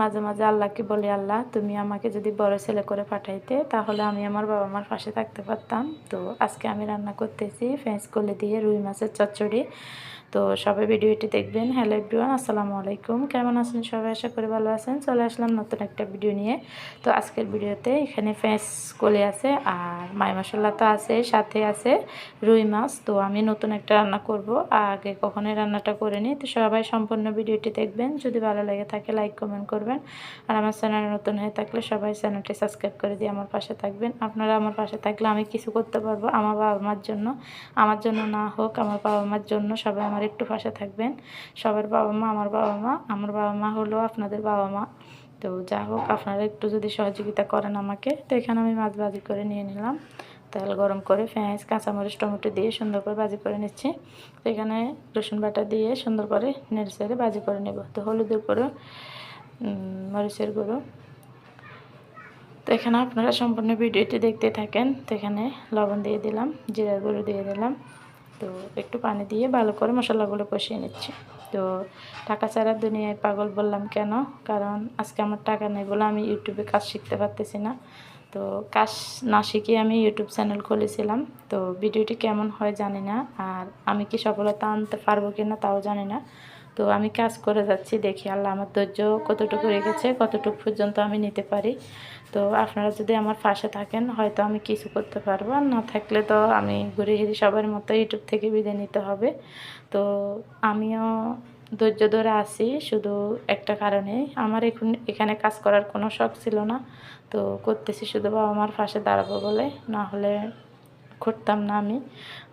মাঝে মাঝে আল্লাহকে বলি, আল্লাহ, তুমি আমাকে যদি বড় ছেলে করে পাঠাইতে, তাহলে আমি আমার বাবা মার পাশে থাকতে পারতাম। তো আজকে আমি রান্না করতেছি ফেঁস কলে দিয়ে রুই মাছের চচ্চড়ি। তো সবাই ভিডিওটি দেখবেন। হ্যালো এভরিওয়ান, আসসালামু আলাইকুম। কেমন আছেন সবাই? আশা করে ভালো আছেন। চলে আসলাম নতুন একটা ভিডিও নিয়ে। তো আজকের ভিডিওতে এখানে ফেঁস কলে আছে আর মাই মশলা তো আছে, সাথে আছে রুই মাছ। তো আমি নতুন একটা রান্না করব। আগে কখনোই রান্নাটা করে নিই তো সবাই সম্পূর্ণ ভিডিওটি দেখবেন। যদি ভালো লাগে থাকে, লাইক, কমেন্ট করবেন। আর আমার চ্যানেল নতুন হয়ে থাকলে সবাই চ্যানেলটি সাবস্ক্রাইব করে দিয়ে আমার পাশে থাকবেন। আপনারা আমার পাশে থাকলে আমি কিছু করতে পারব আমার বাবা মার জন্য। আমার জন্য না হোক, আমার বাবা মার জন্য সবাই আমার একটু পাশে থাকবেন। সবার বাবা মা আমার বাবা মা, আমার বাবা মা হলো আপনাদের বাবা মা। তো যা হোক, আপনারা একটু যদি সহযোগিতা করেন আমাকে, তো এখানে আমি মাছ ভাজি করে নিয়ে নিলাম। তেল গরম করে পেঁয়াজ, কাঁচামরিচ, টমেটো দিয়ে সুন্দর করে ভাজি করে নিচ্ছি। তো এখানে রসুন বাটা দিয়ে সুন্দর করে নেড়ে ভাজি করে নেব। তো হলুদের গুঁড়ো মরিচের গুঁড়ো তো এখানে আপনারা সম্পূর্ণ ভিডিওটি দেখতে থাকেন। তো এখানে লবণ দিয়ে দিলাম, জিরার গুঁড়ো দিয়ে দিলাম। তো একটু পানি দিয়ে ভালো করে মশলাগুলো কষিয়ে নিচ্ছি। তো টাকা ছাড়া দুনিয়ায় পাগল বললাম কেন? কারণ আজকে আমার টাকা নেই বলে আমি ইউটিউবে কাজ শিখতে পারতেছি না। তো কাজ না শিখে আমি ইউটিউব চ্যানেল খুলেছিলাম। তো ভিডিওটি কেমন হয় জানি না। আর আমি কি সফলতা আনতে পারব কি না তাও জানি না। তো আমি কাজ করে যাচ্ছি, দেখি আল্লাহ আমার ধৈর্য কতটুকু রেখেছে, কতটুকু পর্যন্ত আমি নিতে পারি। তো আপনারা যদি আমার পাশে থাকেন, হয়তো আমি কিছু করতে পারব। না থাকলে তো আমি ঘুরে ঘিরে সবার মতো ইউটিউব থেকে বিদায় নিতে হবে। তো আমিও ধৈর্য ধরে আসি শুধু একটা কারণে। আমার এখন এখানে কাজ করার কোনো শখ ছিল না। তো করতেছি শুধু বাবা মার পাশে দাঁড়াবো বলে। না হলে করতাম না আমি।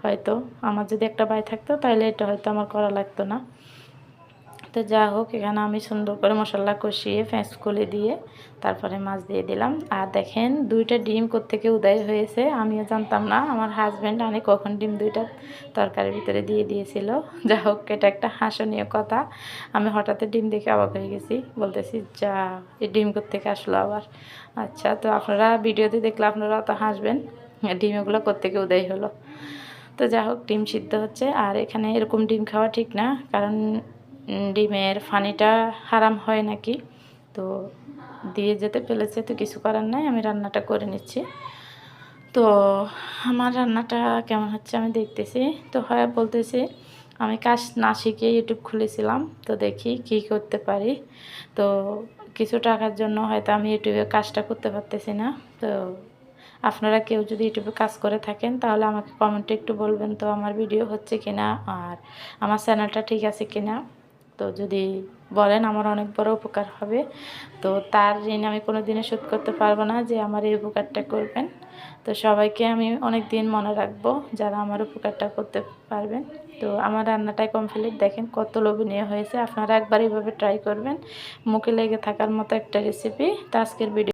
হয়তো আমার যদি একটা ভাই থাকতো, তাহলে এটা হয়তো আমার করা লাগতো না। তো যা হোক, এখানে আমি সুন্দর করে মশলা কষিয়ে ফ্যাঁস খুলে দিয়ে তারপরে মাছ দিয়ে দিলাম। আর দেখেন, দুইটা ডিম কোত্থেকে উদয় হয়েছে, আমিও জানতাম না। আমার হাজব্যান্ড আমি কখন ডিম দুইটা তরকারির ভিতরে দিয়ে দিয়েছিল। যা হোক, এটা একটা হাসনীয় কথা। আমি হঠাৎ ডিম দেখে অবাক হয়ে গেছি। বলতেছি, যা এই ডিম কোত্থেকে আসলো আবার? আচ্ছা তো আপনারা ভিডিওতে দেখলে আপনারা তো হাসবেন ডিম কোত্থেকে উদয় হলো। তো যা হোক, ডিম সিদ্ধ হচ্ছে। আর এখানে এরকম ডিম খাওয়া ঠিক না, কারণ ডিমের ফানিটা হারাম হয় নাকি? তো দিয়ে যেতে ফেলেছে, তো কিছু করার নাই, আমি রান্নাটা করে নিচ্ছি। তো আমার রান্নাটা কেমন হচ্ছে আমি দেখতেছি। তো হয়, বলতেছি, আমি কাজ না শিখে ইউটিউব খুলেছিলাম, তো দেখি কি করতে পারি। তো কিছু টাকার জন্য হয়তো আমি ইউটিউবে কাজটা করতে পারতেছি না। তো আপনারা কেউ যদি ইউটিউবে কাজ করে থাকেন, তাহলে আমাকে কমেন্টে একটু বলবেন, তো আমার ভিডিও হচ্ছে কিনা, আর আমার চ্যানেলটা ঠিক আছে কিনা। তো যদি বলেন আমার অনেক বড় উপকার হবে। তো তার ঋণ আমি কোনো দিনে শোধ করতে পারব না যে আমার এই উপকারটা করবেন। তো সবাইকে আমি অনেক দিন মনে রাখব যারা আমার উপকারটা করতে পারবেন। তো আমার রান্নাটাই কমপ্লিট দেখেন কত লোভনীয় হয়েছে। আপনারা একবার এইভাবে ট্রাই করবেন। মুখে লেগে থাকার মতো একটা রেসিপি তো আজকের ভিডিও